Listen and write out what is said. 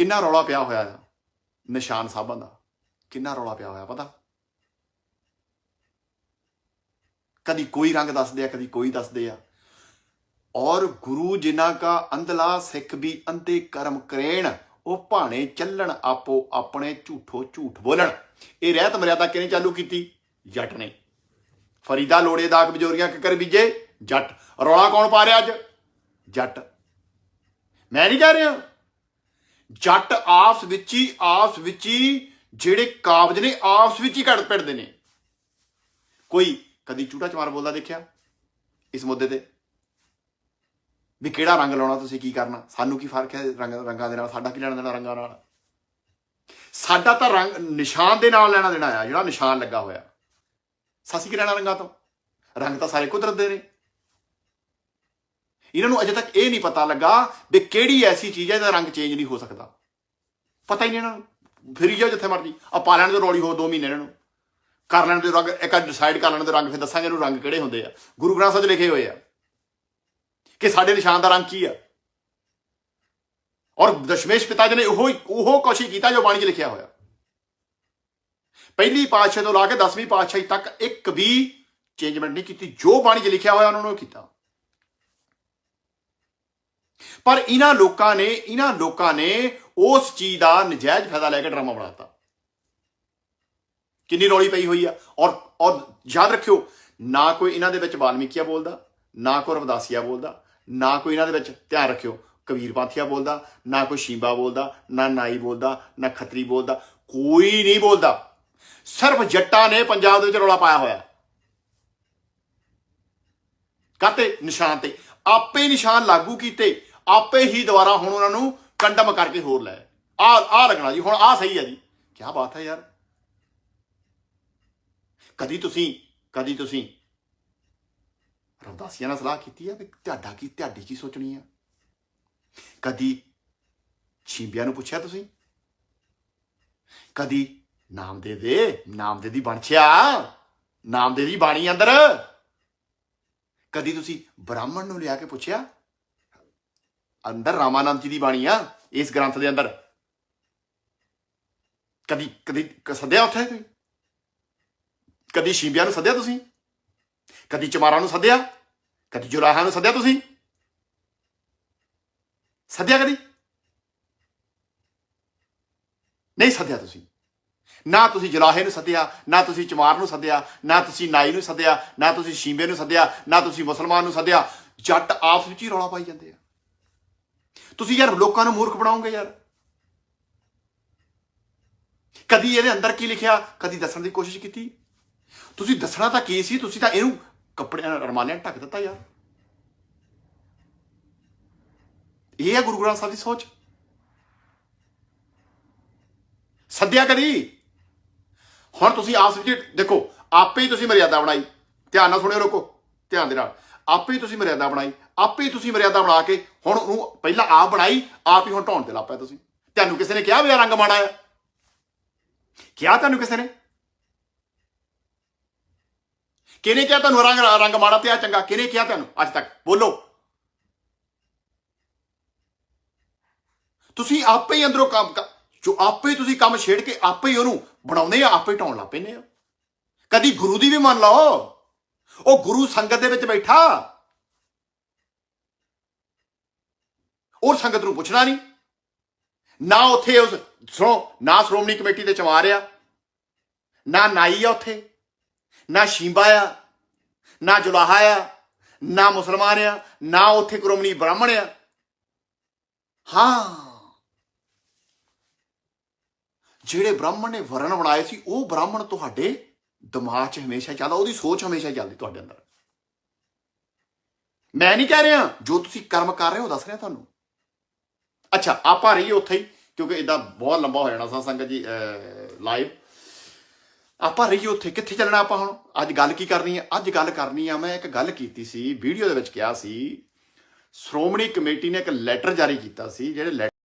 ਕਿੰਨਾ ਰੌਲਾ ਪਿਆ ਹੋਇਆ ਆ? ਨਿਸ਼ਾਨ ਸਾਹਿਬਾਂ ਦਾ। ਕਿੰਨਾ ਰੌਲਾ ਪਿਆ ਹੋਇਆ, ਪਤਾ? ਕਦੀ ਕੋਈ ਰੰਗ ਦੱਸਦੇ ਆ, ਕਦੀ ਕੋਈ ਦੱਸਦੇ ਆ। ਔਰ ਗੁਰੂ ਜਿਨ੍ਹਾਂ ਕਾ ਅੰਧਲਾ ਸਿੱਖ ਵੀ ਅੰਤੇ ਕਰਮ ਕਰੇਣ, ਉਹ ਭਾਣੇ ਚੱਲਣ ਆਪੋ ਆਪਣੇ ਝੂਠੋ ਝੂਠ ਬੋਲਣ। ਇਹ ਰਹਿਤ ਮਰਿਆਦਾ ਕਿਹਨੇ ਚਾਲੂ ਕੀਤੀ? ਜੱਟ ਨੇ। ਫਰੀਦਾ ਲੋੜੇ ਦਾਗ ਬਜੋਰੀਆਂ ਕਿਕਰ ਬੀਜੇ, ਜੱਟ। ਰੌਲਾ ਕੌਣ ਪਾ ਰਿਹਾ ਅੱਜ? ਜੱਟ। ਮੈਂ ਨਹੀਂ ਕਹਿ ਰਿਹਾ। ਜੱਟ ਆਪਸ ਵਿੱਚ ਹੀ, ਆਪਸ ਵਿੱਚ ਹੀ ਜਿਹੜੇ ਕਾਬਜ ਨੇ, ਆਪਸ ਵਿੱਚ ਹੀ ਘੜ ਪਿੜਦੇ ਨੇ। ਕੋਈ ਕਦੀ ਝੂਠਾ ਚਮਾਰ ਬੋਲਦਾ ਦੇਖਿਆ ਇਸ ਮੁੱਦੇ ਤੇ? ਵੀ ਕਿਹੜਾ ਰੰਗ ਲਾਉਣਾ, ਤੁਸੀਂ ਕੀ ਕਰਨਾ? ਸਾਨੂੰ ਕੀ ਫ਼ਰਕ ਹੈ ਰੰਗ, ਰੰਗਾਂ ਦੇ ਨਾਲ? ਸਾਡਾ ਕੀ ਲੈਣਾ ਦੇਣਾ ਰੰਗਾਂ ਨਾਲ? ਸਾਡਾ ਤਾਂ ਰੰਗ ਨਿਸ਼ਾਨ ਦੇ ਨਾਲ ਲੈਣਾ ਦੇਣਾ ਆ, ਜਿਹੜਾ ਨਿਸ਼ਾਨ ਲੱਗਾ ਹੋਇਆ। ਸਾਸੀ ਕੀ ਲੈਣਾ ਰੰਗਾਂ ਤੋਂ? ਰੰਗ ਤਾਂ ਸਾਰੇ ਕੁਦਰਤ ਦੇ ਨੇ। ਇਹਨਾਂ ਨੂੰ ਅਜੇ ਤੱਕ ਇਹ ਨਹੀਂ ਪਤਾ ਲੱਗਾ ਵੀ ਕਿਹੜੀ ਐਸੀ ਚੀਜ਼ ਹੈ ਜਿਹਦਾ ਰੰਗ ਚੇਂਜ ਨਹੀਂ ਹੋ ਸਕਦਾ। ਪਤਾ ਹੀ ਨਹੀਂ ਇਹਨਾਂ ਨੂੰ। ਫਿਰ ਜਾਓ ਜਿੱਥੇ ਮਰਜ਼ੀ। ਆ ਪਾ ਲੈਣ ਦੇ ਰੋਲੀ ਹੋ 2 ਮਹੀਨੇ ਇਹਨਾਂ ਨੂੰ। ਕਰ ਲੈਣ ਦੇ ਰੰਗ, ਇੱਕ ਡਿਸਾਈਡ ਕਰ ਲੈਣ ਦੇ ਰੰਗ, ਫਿਰ ਦੱਸਾਂਗੇ ਇਹਨੂੰ ਰੰਗ ਕਿਹੜੇ ਹੁੰਦੇ ਆ। ਗੁਰੂ ਗ੍ਰੰਥ ਸਾਹਿਬ 'ਚ ਲਿਖੇ ਹੋਏ ਆ ਕਿ ਸਾਡੇ ਨਿਸ਼ਾਨ ਦਾ ਰੰਗ ਕੀ ਆ। ਔਰ ਦਸ਼ਮੇਸ਼ ਪਿਤਾ ਜੀ ਨੇ ਉਹ ਉਹ ਕੁਛ ਕੀਤਾ ਜੋ ਬਾਣੀ 'ਚ ਲਿਖਿਆ ਹੋਇਆ। ਪਹਿਲੀ ਪਾਤਸ਼ਾਹੀ ਤੋਂ ਲਾ ਕੇ 10ਵੀਂ ਪਾਤਸ਼ਾਹੀ ਤੱਕ ਇੱਕ ਵੀ ਚੇਂਜਮੈਂਟ ਨਹੀਂ ਕੀਤੀ। ਜੋ ਬਾਣੀ 'ਚ ਲਿਖਿਆ ਹੋਇਆ ਉਹਨਾਂ ਨੇ ਉਹ ਕੀਤਾ। ਪਰ ਇਹਨਾਂ ਲੋਕਾਂ ਨੇ, ਇਹਨਾਂ ਲੋਕਾਂ ਨੇ ਉਸ ਚੀਜ਼ ਦਾ ਨਜਾਇਜ਼ ਫਾਇਦਾ ਲੈ ਕੇ ਡਰਾਮਾ ਬਣਾਤਾ ਕਿੰਨੀ ਰੌਲੀ ਪਈ ਹੋਈ ਆ। ਔਰ ਔਰ ਯਾਦ ਰੱਖਿਓ, ਨਾ ਕੋਈ ਇਹਨਾਂ ਦੇ ਵਿੱਚ ਵਾਲਮੀਕੀਆ ਬੋਲਦਾ, ਨਾ ਕੋਈ ਰਵਦਾਸੀਆ ਬੋਲਦਾ, ਨਾ ਕੋਈ ਇਹਨਾਂ ਦੇ ਵਿੱਚ ਧਿਆਨ ਰੱਖਿਓ, ਕਬੀਰ ਪਾਥੀਆ ਬੋਲਦਾ, ਨਾ ਕੋਈ ਸ਼ੀਂਬਾ ਬੋਲਦਾ, ਨਾ ਨਾਈ ਬੋਲਦਾ, ਨਾ ਖੱਤਰੀ ਬੋਲਦਾ, ਕੋਈ ਨਹੀਂ ਬੋਲਦਾ। ਸਿਰਫ ਜੱਟਾਂ ਨੇ ਪੰਜਾਬ ਦੇ ਵਿੱਚ ਰੌਲਾ ਪਾਇਆ ਹੋਇਆ। ਕਾਤੇ? ਨਿਸ਼ਾਨ ਤੇ। ਆਪੇ ਨਿਸ਼ਾਨ ਲਾਗੂ ਕੀਤੇ। ਆਪੇ ਹੀ ਦੁਬਾਰਾ ਹੁਣ ਉਹਨਾਂ ਨੂੰ ਕੰਡਮ ਕਰਕੇ ਹੋਰ ਲੈ ਆ ਆ ਲੱਗਣਾ ਜੀ, ਹੁਣ ਆ ਸਹੀ ਹੈ ਜੀ। ਕੀ ਬਾਤ ਹੈ ਯਾਰ। ਕਦੀ ਤੁਸੀਂ ਕਦੀ ਤੁਸੀਂ ਰਵਦਾਸੀਆਂ ਨਾਲ ਸਲਾਹ ਕੀਤੀ ਆ ਵੀ ਤੁਹਾਡਾ ਕੀ, ਤੁਹਾਡੀ ਕੀ ਸੋਚਣੀ ਆ? ਕਦੀ ਛੀਂਬਿਆਂ ਨੂੰ ਪੁੱਛਿਆ ਤੁਸੀਂ? ਕਦੀ ਨਾਮ ਦੇ ਦੇ ਨਾਮ ਦੇ ਦੀ ਬਣਛਿਆ ਨਾਮ ਦੇ ਦੀ ਬਾਣੀ ਅੰਦਰ? ਕਦੀ ਤੁਸੀਂ ਬ੍ਰਾਹਮਣ ਨੂੰ ਲਿਆ ਕੇ ਪੁੱਛਿਆ? ਅੰਦਰ ਰਾਮਾਨੰਦ ਜੀ ਦੀ ਬਾਣੀ ਆ, ਇਸ ਗ੍ਰੰਥ ਦੇ ਅੰਦਰ। ਕਦੀ ਕਦੀ ਸੱਦਿਆ ਉੱਥੇ ਕੋਈ? ਕਦੀ ਸ਼ੀਂਬਿਆਂ ਨੂੰ ਸੱਦਿਆ ਤੁਸੀਂ? ਕਦੀ ਚਮਾਰਾਂ ਨੂੰ ਸੱਦਿਆ? ਕਦੀ ਜੁਲਾਹਾਂ ਨੂੰ ਸੱਦਿਆ ਤੁਸੀਂ? ਸੱਦਿਆ ਕਦੀ? ਨਹੀਂ ਸੱਦਿਆ ਤੁਸੀਂ। ਨਾ ਤੁਸੀਂ ਜੁਲਾਹੇ ਨੂੰ ਸੱਦਿਆ, ਨਾ ਤੁਸੀਂ ਚਮਾਰ ਨੂੰ ਸੱਦਿਆ, ਨਾ ਤੁਸੀਂ ਨਾਈ ਨੂੰ ਸੱਦਿਆ, ਨਾ ਤੁਸੀਂ ਸ਼ੀਂਬੇ ਨੂੰ ਸੱਦਿਆ, ਨਾ ਤੁਸੀਂ ਮੁਸਲਮਾਨ ਨੂੰ ਸੱਦਿਆ। ਜੱਟ ਆਪਸ ਵਿੱਚ ਹੀ ਰੌਲਾ ਪਾਈ ਜਾਂਦੇ ਆ। ਤੁਸੀਂ ਯਾਰ ਲੋਕਾਂ ਨੂੰ ਮੂਰਖ ਬਣਾਓਗੇ ਯਾਰ? ਕਦੀ ਇਹਦੇ ਅੰਦਰ ਕੀ ਲਿਖਿਆ? ਕਦੀ ਦੱਸਣ ਦੀ ਕੋਸ਼ਿਸ਼ ਕੀਤੀ? ਤੁਸੀਂ ਦੱਸਣਾ ਤਾਂ ਕੀ ਸੀ? ਤੁਸੀਂ ਤਾਂ ਇਹਨੂੰ ਕੱਪੜਿਆਂ ਰਮਾਲਿਆਂ ਨਾਲ ਢੱਕ ਦਿੱਤਾ ਯਾਰ। ਇਹ ਹੈ ਗੁਰੂ ਗ੍ਰੰਥ ਸਾਹਿਬ ਦੀ ਸੋਚ। ਸੱਦਿਆ ਕਦੀ? ਹੁਣ ਤੁਸੀਂ ਆਪਸ ਵਿੱਚ ਦੇਖੋ, ਆਪੇ ਹੀ ਤੁਸੀਂ ਮਰਿਆਦਾ ਬਣਾਈ। ਧਿਆਨ ਨਾਲ ਸੁਣਿਓ ਰੋਕੋ, ਧਿਆਨ ਦੇ ਨਾਲ। ਆਪੇ ਤੁਸੀਂ ਮਰਿਆਦਾ ਬਣਾਈ, ਆਪੇ ਹੀ ਤੁਸੀਂ ਮਰਿਆਦਾ ਬਣਾ ਕੇ ਹੁਣ ਉਹਨੂੰ ਪਹਿਲਾਂ ਆਪ ਬਣਾਈ, ਆਪ ਹੀ ਹੁਣ ਢਾਉਣ ਤੇ ਲੱਪਿਆ ਤੁਸੀਂ। ਤੁਹਾਨੂੰ ਕਿਸੇ ਨੇ ਕਿਹਾ ਵੀ ਰੰਗ ਮਾੜਾ ਆ ਕਿਹਾ ਤੁਹਾਨੂੰ ਕਿਸੇ ਨੇ? ਕਿਹਨੇ ਕਿਹਾ ਤੁਹਾਨੂੰ ਰੰਗ ਰੰਗ ਮਾੜਾ ਤੇ ਆ ਚੰਗਾ? ਕਿਹਨੇ ਕਿਹਾ ਤੁਹਾਨੂੰ ਅੱਜ ਤੱਕ? ਬੋਲੋ। ਤੁਸੀਂ ਆਪੇ ਹੀ ਅੰਦਰੋਂ ਕੰਮ ਜੋ ਆਪੇ ਤੁਸੀਂ ਕੰਮ ਛੇੜ ਕੇ ਆਪੇ ਹੀ ਉਹਨੂੰ ਬਣਾਉਂਦੇ ਆ, ਆਪੇ ਹੀ ਢਾਉਣ ਲੱਗ ਪੈਂਦੇ ਆ। ਕਦੀ ਗੁਰੂ ਦੀ ਵੀ ਮੰਨ ਲਓ। ਉਹ ਗੁਰੂ ਸੰਗਤ ਦੇ ਵਿੱਚ ਬੈਠਾ। ਉਹ ਸੰਗਤ ਨੂੰ ਪੁੱਛਣਾ ਨਹੀਂ। ਨਾ ਉੱਥੇ ਉਸ ਸੁਣੋ ਨਾ ਸ਼੍ਰੋਮਣੀ ਕਮੇਟੀ ਦੇ ਚਮਾਰ ਆ। ਨਾ ਨਾਈ ਆ ਉੱਥੇ। ਨਾ ਸ਼ੀਂਬਾ ਆ। ਨਾ ਜੁਲਾਹਾ ਆ। ਨਾ ਮੁਸਲਮਾਨ ਆ। ਨਾ ਉੱਥੇ ਕਰੋਮਣੀ ਬ੍ਰਾਹਮਣ ਆ। ਹਾਂ। ਜਿਹੜੇ ਬ੍ਰਾਹਮਣ ਨੇ ਵਰਣ ਬਣਾਏ ਸੀ, ਉਹ ਬ੍ਰਾਹਮਣ ਤੁਹਾਡੇ ਦਿਮਾਗ 'ਚ ਹਮੇਸ਼ਾ ਚੱਲਦਾ, ਉਹਦੀ ਸੋਚ ਹਮੇਸ਼ਾ ਚੱਲਦੀ ਤੁਹਾਡੇ ਅੰਦਰ। ਮੈਂ ਨਹੀਂ ਕਹਿ ਰਿਹਾ, ਜੋ ਤੁਸੀਂ ਕਰਮ ਕਰ ਰਹੇ ਹੋ ਦੱਸ ਰਿਹਾ ਤੁਹਾਨੂੰ। ਅੱਛਾ, ਆਪਾਂ ਰਹੀਏ ਉੱਥੇ ਹੀ, ਕਿਉਂਕਿ ਇਦਾਂ ਬਹੁਤ ਲੰਬਾ ਹੋ ਜਾਣਾ ਸਾਂ ਸੰਗਤ ਜੀ ਲਾਈਵ ਆਪਾਂ ਰਹੀਏ ਉੱਥੇ, ਕਿੱਥੇ ਚੱਲਣਾ ਆਪਾਂ ਹੁਣ? ਅੱਜ ਗੱਲ ਕੀ ਕਰਨੀ ਹੈ ਅੱਜ ਗੱਲ ਕਰਨੀ ਆ, ਮੈਂ ਇੱਕ ਗੱਲ ਕੀਤੀ ਸੀ, ਵੀਡੀਓ ਦੇ ਵਿੱਚ ਕਿਹਾ ਸੀ, ਸ਼੍ਰੋਮਣੀ ਕਮੇਟੀ ਨੇ ਇੱਕ ਲੈਟਰ ਜਾਰੀ ਕੀਤਾ ਸੀ, ਜਿਹੜੇ ਲੈਟਰ